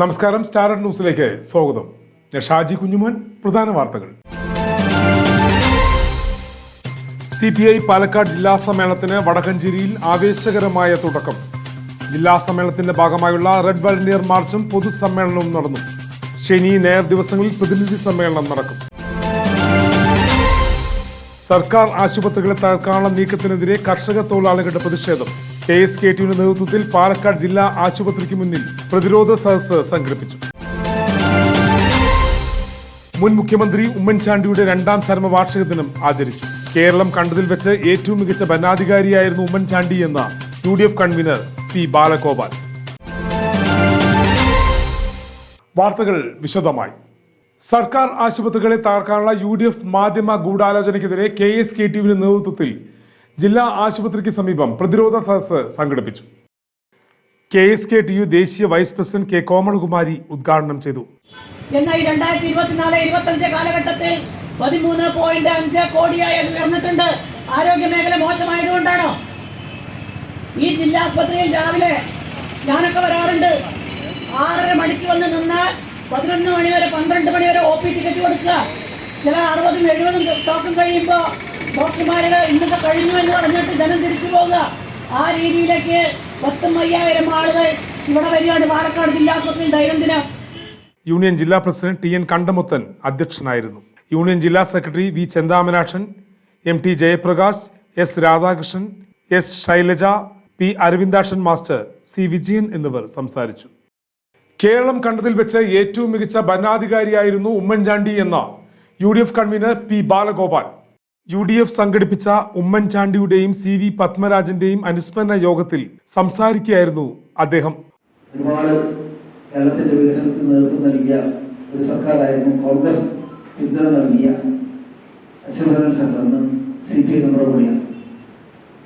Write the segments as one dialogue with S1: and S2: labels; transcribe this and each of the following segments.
S1: നമസ്കാരം സ്റ്റാർഡ് ന്യൂസിലേക്ക് സ്വാഗതം. ഞാൻ ഷാജി കുഞ്ഞുമോൻ പ്രധാന വാർത്തകൾ. സി പി ഐ പാലക്കാട് ജില്ലാ സമ്മേളനത്തിന് വടക്കഞ്ചേരിയിൽ ആവേശകരമായ തുടക്കം. ജില്ലാ സമ്മേളനത്തിന്റെ ഭാഗമായുള്ള റെഡ് വളണ്ടിയർ മാർച്ചും പൊതുസമ്മേളനവും നടന്നു. ശനി ഞായർ ദിവസങ്ങളിൽ പ്രതിനിധി സമ്മേളനം നടക്കും. സർക്കാർ ആശുപത്രികളെ തകർക്കാനുള്ള നീക്കത്തിനെതിരെ കർഷക തൊഴിലാളികളുടെ പ്രതിഷേധം. കെ എസ് കെ ടിയുടെ നേതൃത്വത്തിൽ പാലക്കാട് ജില്ലാ ആശുപത്രിക്ക് മുന്നിൽ പ്രതിരോധ സദസ്സ് സംഘടിപ്പിച്ചു. മുൻ മുഖ്യമന്ത്രി ഉമ്മൻചാണ്ടിയുടെ രണ്ടാം ചരമ വാർഷിക ദിനം ആചരിച്ചു. കേരളം കണ്ടതിൽ വെച്ച് ഏറ്റവും മികച്ച ഭരണാധികാരിയായിരുന്നു ഉമ്മൻചാണ്ടി എന്ന U D F convener P Balagopal. വാർത്തകൾ വിശദമായി. സർക്കാർ ആശുപത്രികളെ തകർക്കാനുള്ള യു ഡി എഫ് മാധ്യമ ഗൂഢാലോചനയ്ക്കെതിരെ കെ എസ് കെ ടി നേതൃത്വത്തിൽ ജില്ലാ ആശുപത്രിക്ക് സമീപം പ്രതിരോധ സദസ് സംഘടിപ്പിച്ചു. K S K T U ദേശീയ വൈസ് പ്രസിഡന്റ് കെ കോമളകുമാരി ഉദ്ഘാടനം ചെയ്തു.
S2: എന്നാൽ ഈ രണ്ടായിരത്തി കാലഘട്ടത്തിൽ പതിമൂന്ന് പോയിന്റ് അഞ്ച് കോടിയായി അത് ഉയർന്നിട്ടുണ്ട്. ആരോഗ്യ മേഖല മോശമായതുകൊണ്ടാണോ? ഈ ജില്ലാ ആസ്പത്രിയിൽ രാവിലെ ഞാനൊക്കെ വരാറുണ്ട്. ആറര മണിക്ക് വന്ന് നിന്നാൽ പതിനൊന്ന് മണി വരെ പന്ത്രണ്ട് മണി വരെ ഒ പി ടിക്കറ്റ് കൊടുക്കുക. ചില അറുപതും എഴുപതും സ്റ്റോക്കും കഴിയുമ്പോൾ ഡോക്ടർമാരുടെ ഇന്നത്തെ കഴിഞ്ഞു എന്ന് പറഞ്ഞിട്ട് ജനം തിരിച്ചു പോകുക. ആ രീതിയിലേക്ക് പത്തും അയ്യായിരം ആളുകൾ ഇവിടെ വരികയാണ്. പാലക്കാട് ജില്ലാ ആസ്പത്രിയിൽ ദൈനംദിനം
S1: യൂണിയൻ ജില്ലാ പ്രസിഡന്റ് ടി എൻ കണ്ടമുത്തൻ അധ്യക്ഷനായിരുന്നു. യൂണിയൻ ജില്ലാ secretary V Chenthamanakshan M T Jayaprakash S Radhakrishnan S Shailaja P Aravindakshan master C Vijayan എന്നിവർ സംസാരിച്ചു. കേരളം കണ്ടതിൽ വെച്ച് ഏറ്റവും മികച്ച ഭരണാധികാരിയായിരുന്നു ഉമ്മൻചാണ്ടി എന്ന U D F convener P Balagopal. U D F സംഘടിപ്പിച്ച ഉമ്മൻചാണ്ടിയുടെയും സി വി പത്മരാജന്റെയും അനുസ്മരണ യോഗത്തിൽ സംസാരിക്കുകയായിരുന്നു അദ്ദേഹം.
S3: ഒരുപാട് കേരളത്തിന്റെ വികസനത്തിന് നേതൃത്വം നൽകിയ ഒരു സർക്കാരായിരുന്നു കോൺഗ്രസ് പിന്തുണ നൽകിയ അശ്വഭരൻ സംഘം സി പി ഐ നമ്മുടെ കൂടെയാണ്.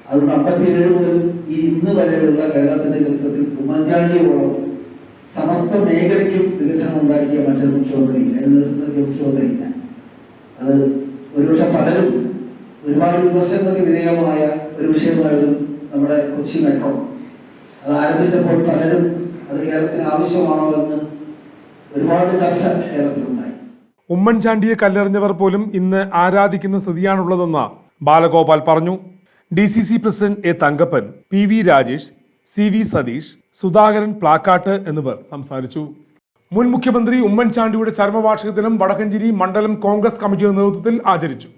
S3: അതുകൊണ്ട് അമ്പത്തിയേഴ് മുതൽ ഈ ഇന്ന് വരെയുള്ള കേരളത്തിന്റെ ചരിത്രത്തിൽ ഉമ്മൻചാണ്ടിയോളം സമസ്ത മേഖലയ്ക്കും വികസനം ഉണ്ടാക്കിയ മറ്റൊരു മുഖ്യമന്ത്രി അതിന് നേതൃത്വം നൽകിയ മുഖ്യമന്ത്രിയില്ല. അത് ഒരുപക്ഷെ പലരും ഒരുപാട് വിമർശനങ്ങൾക്ക് വിധേയമായ ഒരു വിഷയമായിരുന്നു നമ്മുടെ കൊച്ചി മെട്രോ. അത് ആരംഭിച്ചപ്പോൾ പലരും അത് കേരളത്തിന് ആവശ്യമാണോ എന്ന് ഒരുപാട് ചർച്ച കേരളത്തിലുണ്ടായി.
S1: ഉമ്മൻചാണ്ടിയെ കല്ലെറിഞ്ഞവർ പോലും ഇന്ന് ആരാധിക്കുന്ന സ്ഥിതിയാണുള്ളതെന്ന് ബാലഗോപാൽ പറഞ്ഞു. D C C president A Thankappan P V Rajesh C V Satheesh Sudhakaran Plakkat എന്നിവർ സംസാരിച്ചു. മുൻ മുഖ്യമന്ത്രി ഉമ്മൻചാണ്ടിയുടെ ചരമവാർഷിക ദിനം വടക്കഞ്ചേരി മണ്ഡലം കോൺഗ്രസ് കമ്മിറ്റിയുടെ നേതൃത്വത്തിൽ ആചരിച്ചു.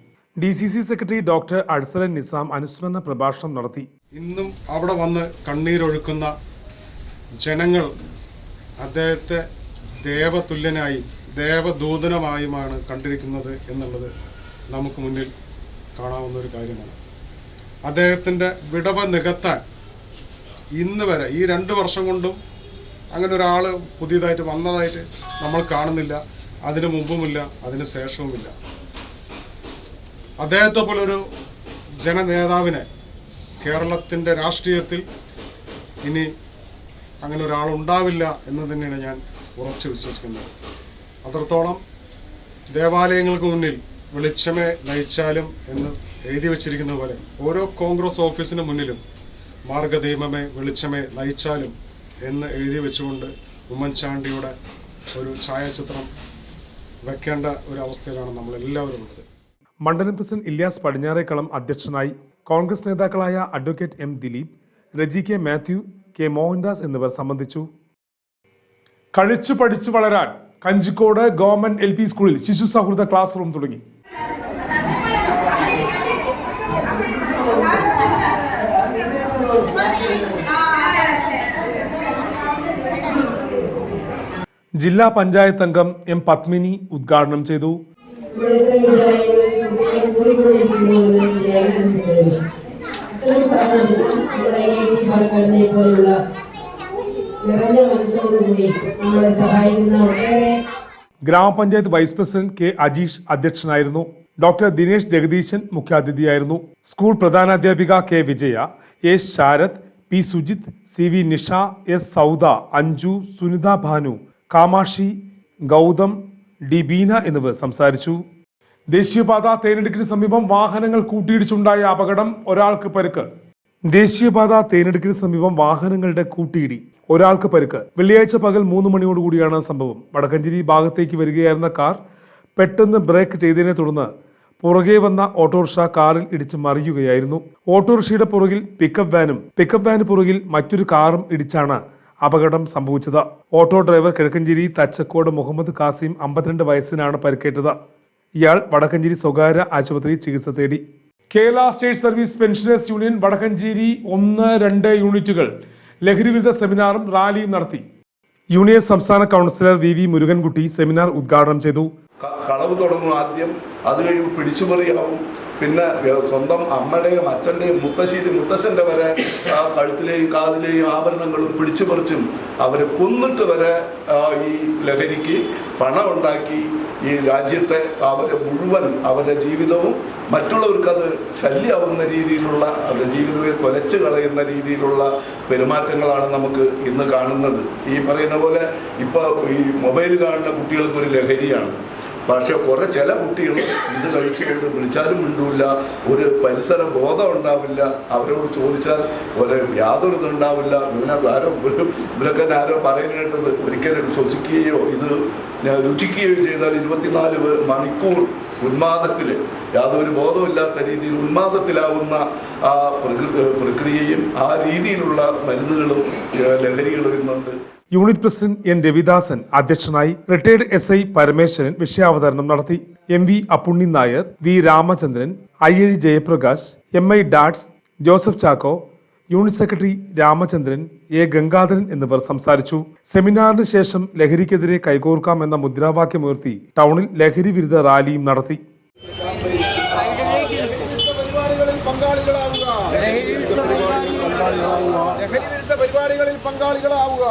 S1: D C C secretary doctor Arsalan Nizam അനുസ്മരണ പ്രഭാഷണം നടത്തി.
S4: ഇന്നും അവിടെ വന്ന് കണ്ണീരൊഴുക്കുന്ന ജനങ്ങൾ അദ്ദേഹത്തെ ദേവതുല്യനായി ദേവദൂതനമായുമാണ് കണ്ടിരിക്കുന്നത് എന്നുള്ളത് നമുക്ക് മുന്നിൽ കാണാവുന്ന ഒരു കാര്യമാണ്. അദ്ദേഹത്തിന്റെ വിടവ് നികത്താൻ ഇന്ന് വരെ ഈ രണ്ട് വർഷം കൊണ്ടും അങ്ങനെ ഒരാൾ പുതിയതായിട്ട് വന്നതായിട്ട് നമ്മൾ കാണുന്നില്ല. അതിനു മുമ്പുമില്ല അതിന് ശേഷവുമില്ല. അദ്ദേഹത്തെ പോലൊരു ജനനേതാവിനെ കേരളത്തിന്റെ രാഷ്ട്രീയത്തിൽ ഇനി അങ്ങനെ ഒരാളുണ്ടാവില്ല എന്ന് തന്നെയാണ് ഞാൻ ഉറച്ചു വിശ്വസിക്കുന്നത്. അത്രത്തോളം ദേവാലയങ്ങൾക്ക് മുന്നിൽ വെളിച്ചമേ നയിച്ചാലും എന്ന് എഴുതി വച്ചിരിക്കുന്ന പോലെ ഓരോ കോൺഗ്രസ് ഓഫീസിന് മുന്നിലും മാർഗദീപമേ വെളിച്ചമേ നയിച്ചാലും എന്ന് എഴുതി വെച്ചുകൊണ്ട് ഉമ്മൻചാണ്ടിയുടെ ഒരു ഛായാചിത്രം വെക്കേണ്ട ഒരു അവസ്ഥയിലാണ് നമ്മളെല്ലാവരും ഉള്ളത്.
S1: മണ്ഡലം പ്രസിഡന്റ് ഇല്യാസ് പടിഞ്ഞാറേക്കളം അധ്യക്ഷനായി കോൺഗ്രസ് നേതാക്കളായ advocate M Dileep Reji K Mathew K Mohandas എന്നിവർ സംബന്ധിച്ചു. കഴിച്ചു പഠിച്ചു വളരാൻ കഞ്ചിക്കോട് ഗവൺമെന്റ് എൽ സ്കൂളിൽ ശിശു സൗഹൃദ ക്ലാസ് റൂം തുടങ്ങി. ജില്ലാ പഞ്ചായത്ത് അംഗം എം പത്മിനി ഉദ്ഘാടനം ചെയ്തു.
S5: നമ്മളെ
S1: ഗ്രാമപഞ്ചായത്ത് വൈസ് പ്രസിഡന്റ് കെ അജീഷ് അധ്യക്ഷനായിരുന്നു. ഡോക്ടർ ദിനേശ് ജഗദീശൻ മുഖ്യാതിഥിയായിരുന്നു. School പ്രധാനാധ്യാപിക K Vijaya S Sharad P Sujith C V Nisha S Sauda Anju Sunitha Bhanu Kamakshi Gautham D Beena എന്നിവർ സംസാരിച്ചു. ദേശീയപാത തേനെടുക്കിന് സമീപം വാഹനങ്ങൾ കൂട്ടിയിടിച്ചുണ്ടായ അപകടം ഒരാൾക്ക് പരുക്ക്. ദേശീയപാത തേനെടുക്കിന് സമീപം വാഹനങ്ങളുടെ കൂട്ടിയിടി ഒരാൾക്ക് പരുക്ക്. വെള്ളിയാഴ്ച പകൽ മൂന്ന് മണിയോടുകൂടിയാണ് സംഭവം. വടക്കഞ്ചേരി ഭാഗത്തേക്ക് വരികയായിരുന്ന കാർ പെട്ടെന്ന് ബ്രേക്ക് ചെയ്തതിനെ തുടർന്ന് പുറകെ വന്ന ഓട്ടോറിക്ഷ കാറിൽ ഇടിച്ച് മറിയുകയായിരുന്നു. ഓട്ടോറിക്ഷയുടെ പുറകിൽ പിക്കപ്പ് വാനും പിക്കപ്പ് വാന് പുറകിൽ മറ്റൊരു കാറും ഇടിച്ചാണ് അപകടം സംഭവിച്ചത്. ഓട്ടോ ഡ്രൈവർ കിഴക്കഞ്ചേരി തച്ചക്കോട് മുഹമ്മദ് കാസിം അമ്പത്തിരണ്ട് വയസ്സിനാണ് പരിക്കേറ്റത്. ഇയാൾ വടക്കഞ്ചേരി സ്വകാര്യ ആശുപത്രി ചികിത്സ തേടി. Kerala state service pensioners union Vadakkanchery ഒന്ന് രണ്ട് യൂണിറ്റുകൾ ലഹരിവിരുദ്ധ സെമിനാറും റാലിയും നടത്തി. യൂണിയൻ സംസ്ഥാന councillor V V Murugankutty seminar ഉദ്ഘാടനം ചെയ്തു.
S6: കളവ് തുടങ്ങും ആദ്യം. അത് കഴിയുമ്പോൾ പിടിച്ചുപറിയാവും പിന്നെ സ്വന്തം അമ്മയുടെയും അച്ഛന്റെയും മുത്തശ്ശിയുടെ മുത്തശ്ശന്റെ വരെ കഴുത്തിലെയും കാതിലെയും ആഭരണങ്ങളും പിടിച്ചു പറിച്ചും അവരെ കൊന്നിട്ട് വരെ ഈ ലഹരിക്ക് പണം ഉണ്ടാക്കി ഈ രാജ്യത്തെ അവരെ മുഴുവൻ അവരുടെ ജീവിതവും മറ്റുള്ളവർക്കത് ശല്യമാവുന്ന രീതിയിലുള്ള അവരുടെ ജീവിതത്തെ കൊലച്ചു കളയുന്ന രീതിയിലുള്ള പെരുമാറ്റങ്ങളാണ് നമുക്ക് ഇന്ന് കാണുന്നത്. ഈ പറയുന്ന പോലെ ഇപ്പോൾ ഈ മൊബൈൽ കാണുന്ന കുട്ടികൾക്കൊരു ലഹരിയാണ്. പക്ഷെ കുറെ ചില കുട്ടികൾ ഇത് കഴിച്ചുകൊണ്ട് വിളിച്ചാലും മിണ്ടൂല്ല ഒരു പരിസര ബോധം ഉണ്ടാവില്ല. അവരോട് ചോദിച്ചാൽ ഒരു യാതൊരു ഇതുണ്ടാവില്ല ഇവനെ ആരോ ഇവരൊക്കെ ആരോ പറയുന്നത് ഒരിക്കലും ശ്വസിക്കുകയോ ഇത് രുചിക്കുകയോ ചെയ്താൽ ഇരുപത്തിനാല് മണിക്കൂർ ഉന്മാദത്തിൽ യാതൊരു ബോധമില്ലാത്ത രീതിയിൽ ഉന്മാദത്തിലാവുന്ന ആ പ്രകൃ- പ്രക്രിയയും ആ രീതിയിലുള്ള മരുന്നുകളും ലഹരികളും ഇന്നുണ്ട്.
S1: യൂണിറ്റ് പ്രസിഡന്റ് എൻ രവിദാസൻ അധ്യക്ഷനായി റിട്ടയർഡ് എസ് ഐ പരമേശ്വരൻ വിഷയാവതരണം നടത്തി. M V Appunni Nair V Ramachandran Ayyazhi Jayaprakash M I ഡാറ്റ്സ് Joseph Chacko unit secretary Ramachandran A Gangadharan എന്നിവർ സംസാരിച്ചു. സെമിനാറിന് ശേഷം ലഹരിക്കെതിരെ കൈകോർക്കാം എന്ന മുദ്രാവാക്യമുയർത്തി ടൗണിൽ ലഹരി വിരുദ്ധ റാലിയും നടത്തി.
S7: പങ്കാളികളാവുക